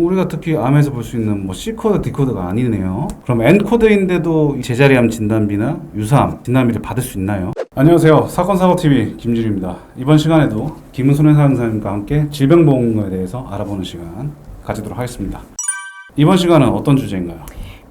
우리가 특히 암에서 볼 수 있는 뭐 C코드, D코드가 아니네요. 그럼 N코드인데도 이 제자리암 진단비나 유사암 진단비를 받을 수 있나요? 안녕하세요. 사건 사고TV 김진입니다. 이번 시간에도 김은손 회사장님과 함께 질병보험에 대해서 알아보는 시간 가지도록 하겠습니다. 이번 시간은 어떤 주제인가요?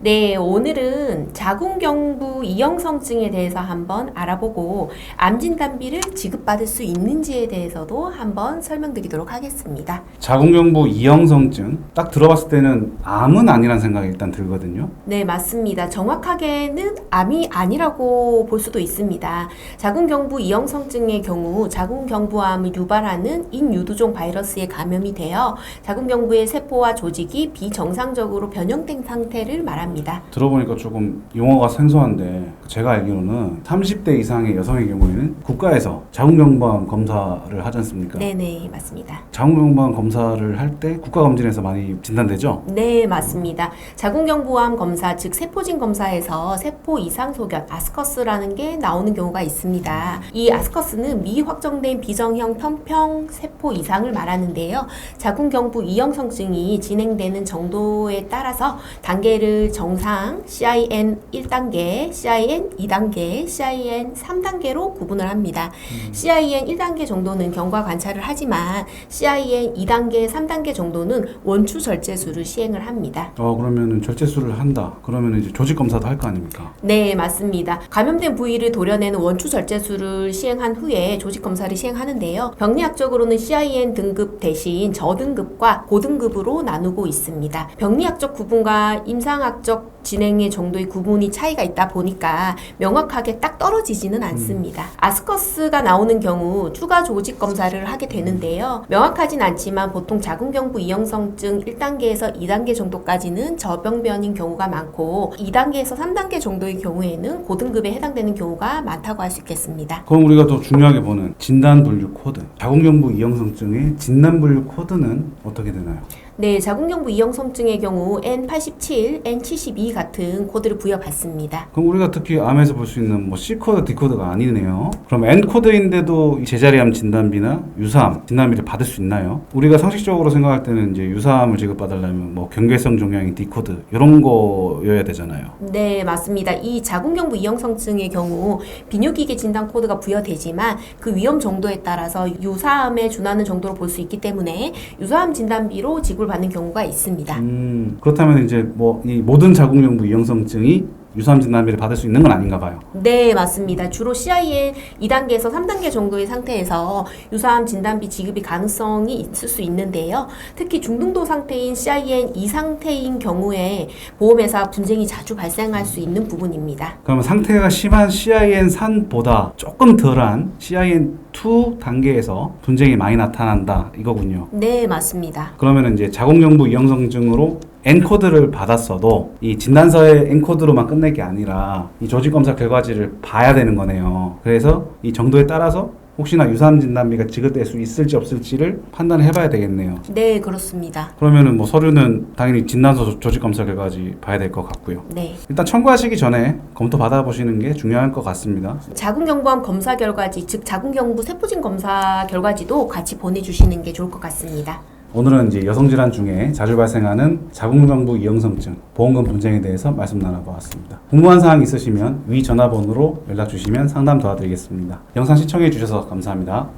네, 오늘은 자궁경부 이형성증에 대해서 한번 알아보고 암진단비를 지급받을 수 있는지에 대해서도 한번 설명드리도록 하겠습니다. 자궁경부 이형성증 딱 들어봤을 때는 암은 아니란 생각이 일단 들거든요. 네, 맞습니다. 정확하게는 암이 아니라고 볼 수도 있습니다. 자궁경부 이형성증의 경우 자궁경부암을 유발하는 인유두종 바이러스에 감염이 되어 자궁경부의 세포와 조직이 비정상적으로 변형된 상태를 말합니다. 들어보니까 조금 용어가 생소한데 제가 알기로는 30대 이상의 여성의 경우에는 국가에서 자궁경부암 검사를 하지 않습니까? 네네, 맞습니다. 자궁경부암 검사를 할 때 국가검진에서 많이 진단되죠? 네, 맞습니다. 자궁경부암 검사, 즉 세포진 검사에서 세포 이상 소견, 아스커스라는 게 나오는 경우가 있습니다. 이 아스커스는 미확정된 비정형 편평 세포 이상을 말하는데요. 자궁경부 이형성증이 진행되는 정도에 따라서 단계를 정상, CIN 1단계, CIN 2단계, CIN 3단계로 구분을 합니다. CIN 1단계 정도는 경과 관찰을 하지만 CIN 2단계, 3단계 정도는 원추 절제술을 시행을 합니다. 어 그러면은 절제술을 한다. 그러면 이제 조직 검사도 할 거 아닙니까? 네, 맞습니다. 감염된 부위를 도려내는 원추 절제술을 시행한 후에 조직 검사를 시행하는데요. 병리학적으로는 CIN 등급 대신 저등급과 고등급으로 나누고 있습니다. 병리학적 구분과 임상학적 진행의 정도의 구분이 차이가 있다 보니까 명확하게 딱 떨어지지는 않습니다. 아스커스가 나오는 경우 추가 조직 검사를 하게 되는데요. 명확하진 않지만 보통 자궁경부 이형성증 1단계에서 2단계 정도까지는 저병변인 경우가 많고 2단계에서 3단계 정도의 경우에는 고등급에 해당되는 경우가 많다고 할 수 있겠습니다. 그럼 우리가 또 중요하게 보는 진단 분류 코드. 자궁경부 이형성증의 진단 분류 코드는 어떻게 되나요? 네, 자궁경부 이형성증의 경우 N87, N72 같은 코드를 부여받습니다. 그럼 우리가 특히 암에서 볼 수 있는 뭐 C코드, D코드가 아니네요. 그럼 N코드인데도 이 제자리암 진단비나 유사암 진단비를 받을 수 있나요? 우리가 상식적으로 생각할 때는 이제 유사암을 지급받으려면 뭐 경계성 종양인 D코드 이런 거여야 되잖아요. 네, 맞습니다. 이 자궁경부 이형성증의 경우 비뇨기계 진단 코드가 부여되지만 그 위험 정도에 따라서 유사암에 준하는 정도로 볼 수 있기 때문에 유사암 진단비로 지급을 받는 경우가 있습니다. 음, 그렇다면 이제 뭐 이 모든 자궁경부 이형성증이 유사암 진단비를 받을 수 있는 건 아닌가 봐요. 네, 맞습니다. 주로 CIN 2단계에서 3단계 정도의 상태에서 유사암 진단비 지급이 가능성이 있을 수 있는데요. 특히 중등도 상태인 CIN 2 상태인 경우에 보험회사 분쟁이 자주 발생할 수 있는 부분입니다. 그러면 상태가 심한 CIN 산보다 조금 덜한 CIN 2 단계에서 분쟁이 많이 나타난다 이거군요. 네, 맞습니다. 그러면 이제 자궁경부 이형성증으로 N코드를 받았어도 이 진단서의 N코드로만 끝낼 게 아니라 이 조직 검사 결과지를 봐야 되는 거네요. 그래서 이 정도에 따라서 혹시나 유사암 진단비가 지급될 수 있을지 없을지를 판단을 해봐야 되겠네요. 네, 그렇습니다. 그러면은 뭐 서류는 당연히 진단서 조직 검사 결과지 봐야 될 것 같고요. 네. 일단 청구하시기 전에 검토 받아보시는 게 중요할 것 같습니다. 자궁경부암 검사 결과지, 즉 자궁경부 세포진 검사 결과지도 같이 보내주시는 게 좋을 것 같습니다. 오늘은 이제 여성질환 중에 자주 발생하는 자궁경부 이형성증 보험금 분쟁에 대해서 말씀 나눠보았습니다. 궁금한 사항 있으시면 위 전화번호로 연락 주시면 상담 도와드리겠습니다. 영상 시청해 주셔서 감사합니다.